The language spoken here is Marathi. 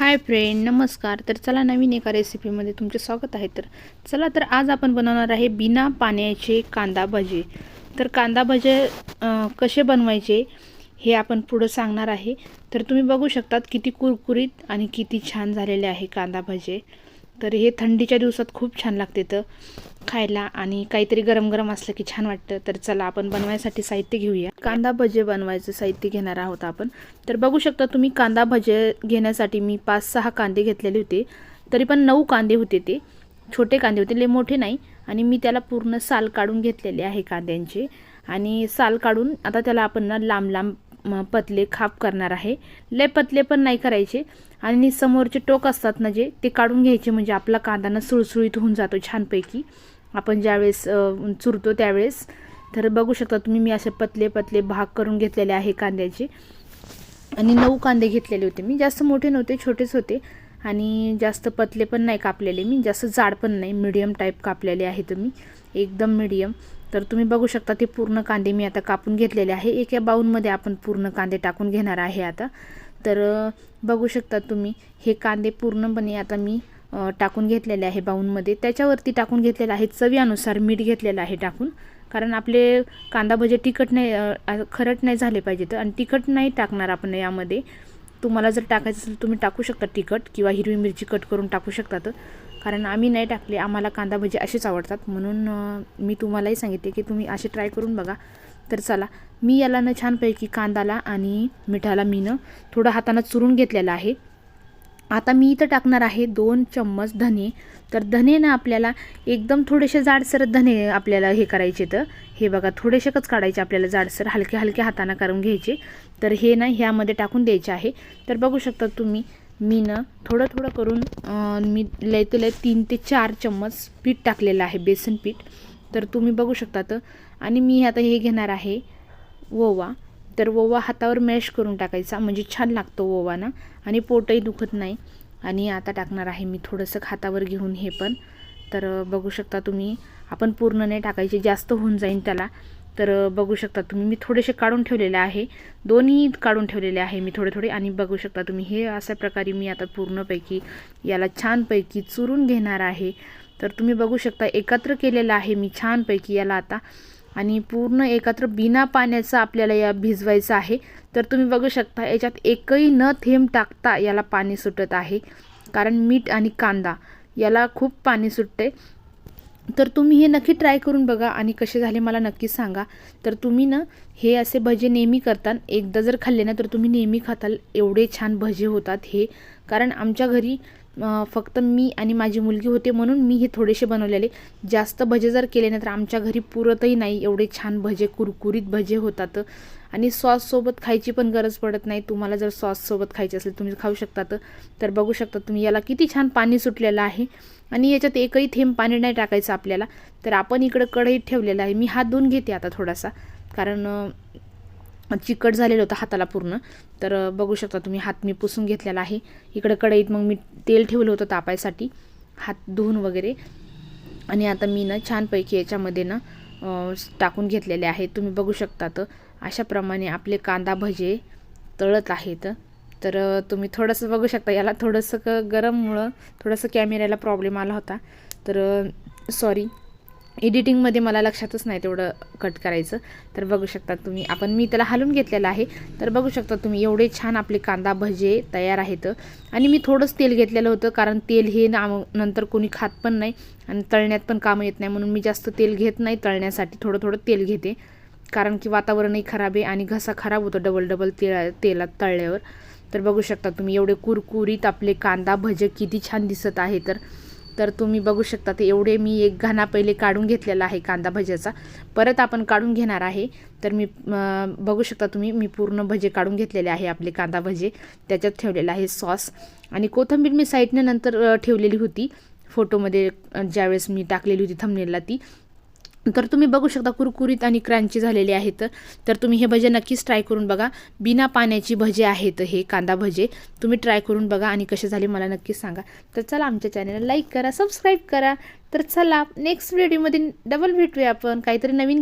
हाय फ्रेंड नमस्कार. तर चला नवीन एका रेसिपीमध्ये तुमचे स्वागत आहे. तर चला तर आज आपण बनवणार आहे बिना पाण्याचे कांदा भजे. तर कांदा भजे कसे बनवायचे हे आपण पुढं सांगणार आहे. तर तुम्ही बघू शकतात किती कुरकुरीत आणि किती छान झालेले आहे कांदा भजे. तर हे थंडीच्या दिवसात खूप छान लागते तर खायला. आणि काहीतरी गरम गरम असलं की छान वाटतं. तर चला आपण बनवायसाठी साहित्य घेऊया. कांदा भजे बनवायचं साहित्य घेणार आहोत आपण. तर बघू शकता तुम्ही कांदा भजे घेण्यासाठी मी पाच सहा कांदे घेतलेले होते. तरी पण नऊ कांदे होते ते. छोटे कांदे होते ले मोठे नाही. आणि मी त्याला पूर्ण साल काढून घेतलेले आहे कांद्यांचे. आणि साल काढून आता त्याला आपण ना लांब लांब पतले खाप करणार आहे. लय पतले पण नाही करायचे. आणि समोरचे टोक असतात ना जे ते काढून घ्यायचे. म्हणजे आपला कांदा सुळसुळीत होऊन जातो छानपैकी. आपण ज्यावेळेस चुरतो त्यावेळेस. तर बघू शकता तुम्ही मी असे पतले पतले भाग करून घेतलेले आहे कांद्याचे. आणि नऊ कांदे घेतलेले होते मी. जास्त मोठे नव्हते छोटेच होते. आणि जास्त पतले पण नाही कापलेले मी. जास्त जाड पण नाही. मिडियम टाईप कापलेले आहे तुम्ही एकदम मिडियम. तर तुम्ही बघू शकता ते पूर्ण कांदे मी आता कापून घेतलेले आहे. एका बाऊलमध्ये आपण पूर्ण कांदे टाकून घेणार आहे आता. तर बघू शकता तुम्ही हे कांदे पूर्णपणे आता मी टाकून घेतलेले आहे बाऊनमध्ये त्याच्यावरती टाकून घेतलेलं आहे चवीनुसार मीठ घेतलेलं आहे टाकून. कारण आपले कांदा भजे तिखट नाही खरट नाही झाले पाहिजे तर आणि तिखट नाही टाकणार आपण यामध्ये. तुम्हाला जर टाकायचं असेल तुम्ही टाकू शकता तिखट किंवा हिरवी मिरची कट करून टाकू शकतात कारण आम्ही नाही टाकले आम्हाला कांदा भजे असेच आवडतात. म्हणून मी तुम्हालाही सांगितले की तुम्ही असे ट्राय करून बघा. तर चला मी याला ना छानपैकी कांदाला आणि मिठाला मी थोडं हातानं चुरून घेतलेलं आहे. आता मी इथं टाकणार आहे दोन चम्मच धने. तर धने ना आपल्याला एकदम थोडेसे जाडसर धने आपल्याला हे करायचे तर हे बघा थोडेसेकच काढायचे आपल्याला जाडसर हलके हलके हाताने करून घ्यायचे. तर हे ना ह्यामध्ये टाकून द्यायचे आहे. तर बघू शकता तुम्ही मी ना थोडं थोडं करून मी लय ते लय तीन ते चार चम्मच पीठ टाकलेलं आहे बेसन पीठ. तर तुम्ही बघू शकता तर आणि मी आता हे घेणार आहे ओवा तर ओवा हातावर मॅश करून टाकायचा. म्हणजे छान लागतो ओवा ना आणि पोटही दुखत नाही. आणि आता टाकणार आहे मी थोडंसं हातावर घेऊन हे पण. तर बघू शकता तुम्ही. आपण पूर्ण नाही टाकायचे. जास्त होऊन जाईन त्याला. तर बघू शकता तुम्ही. मी थोडेसे काढून ठेवलेले आहे. दोन्ही काढून ठेवलेले आहे मी थोडे थोडे. आणि बघू शकता तुम्ही. हे अशा प्रकारे मी आता पूर्णपैकी याला छानपैकी चुरून घेणार आहे. तर तुम्ही बघू शकता एकत्र केलेलं आहे मी छानपैकी याला आता. आणि पूर्ण एकत्र बिना पाण्याचं आपल्याला या भिजवायचं आहे. तर तुम्ही बघू शकता याच्यात एकही न थेंब टाकता याला पाणी सुटत आहे. कारण मीठ आणि कांदा याला खूप पाणी सुटते. तर तुम्ही हे नक्की ट्राय करून बघा आणि कसे झाले मला नक्की सांगा. तर तुम्ही ना हे असे भजे नेहमी करता एकदा जर खाल्ले ना तर तुम्ही नेहमी खाताल. एवढे छान भजे होतात हे. कारण आमच्या घरी फक्त मी आणि माझी मुलगी होते म्हणून मी हे थोडेसे बनवलेले. जास्त भजे जर केले नाही तर आमच्या घरी पुरतही नाही. एवढे छान भजे कुरकुरीत भजे होतात. आणि सॉससोबत खायची पण गरज पडत नाही. तुम्हाला जर सॉससोबत खायचे असेल तुम्ही खाऊ शकतात. तर बघू शकता तुम्ही याला किती छान पाणी सुटलेलं आहे. आणि याच्यात एकही थेंब पाणी नाही टाकायचं आपल्याला. तर आपण इकडं कढईत ठेवलेलं आहे. मी हात धुवून घेते आता थोडासा. कारण चिकट झालेलं होतं हाताला पूर्ण. तर बघू शकता तुम्ही हात मी पुसून घेतलेला आहे. इकडं कढईत मग मी तेल ठेवलं होतं तापायसाठी हात धुवून वगैरे. आणि आता मी ना छानपैकी याच्यामध्ये ना टाकून घेतलेले आहेत. तुम्ही बघू शकतात अशाप्रमाणे आपले कांदा भजे तळत आहेत. तर तुम्ही थोडंसं बघू शकता याला थोडंसं क गरममुळं थोडंसं कॅमेऱ्याला प्रॉब्लेम आला होता. तर सॉरी एडिटिंगमध्ये मला लक्षातच नाही तेवढं कट करायचं. तर बघू शकता तुम्ही आपण मी त्याला हलून घेतलेलं आहे. तर बघू शकता तुम्ही एवढे छान आपले कांदा भजे तयार आहेत. आणि मी थोडंच तेल घेतलेलं होतं कारण तेल हे ना नंतर कोणी खात पण नाही आणि तळण्यात पण कामं येत नाही. म्हणून मी जास्त तेल घेत नाही तळण्यासाठी थोडं थोडं तेल घेते. कारण की वातावरणही खराब आहे आणि घसा खराब होतो डबल डबल तेला तेलात तळल्यावर. तर बघू शकता तुम्ही एवढे कुरकुरीत आपले कांदा भजे किती छान दिसत आहे. तर तर तुम्ही बघू शकता ते एवढे मी एक घाना पहिले काढून घेतलेला आहे कांदा भज्याचा. परत आपण काढून घेणार आहे. तर मी बघू शकता तुम्ही मी पूर्ण भजे काढून घेतलेले आहे आपले कांदा भजे. त्याच्यात ठेवलेला आहे सॉस. आणि कोथिंबीर मी साईडने नंतर ठेवलेली होती. फोटोमध्ये ज्यावेळेस मी टाकलेली होती थंबनेलला ती. तर तुम्ही बघू शकता कुरकुरीत आणि क्रांची झालेले आहेत. तर तुम्ही हे भजे नक्कीच ट्राय करून बघा. बिना पाण्याची भजे आहेत हे कांदा भजे. तुम्ही ट्राय करून बघा आणि कसे झाले मला नक्कीच सांगा. तर चला आमच्या चॅनलला लाईक करा सबस्क्राईब करा. तर चला नेक्स्ट व्हिडिओमध्ये डबल भेटूया आपण. काहीतरी नवीन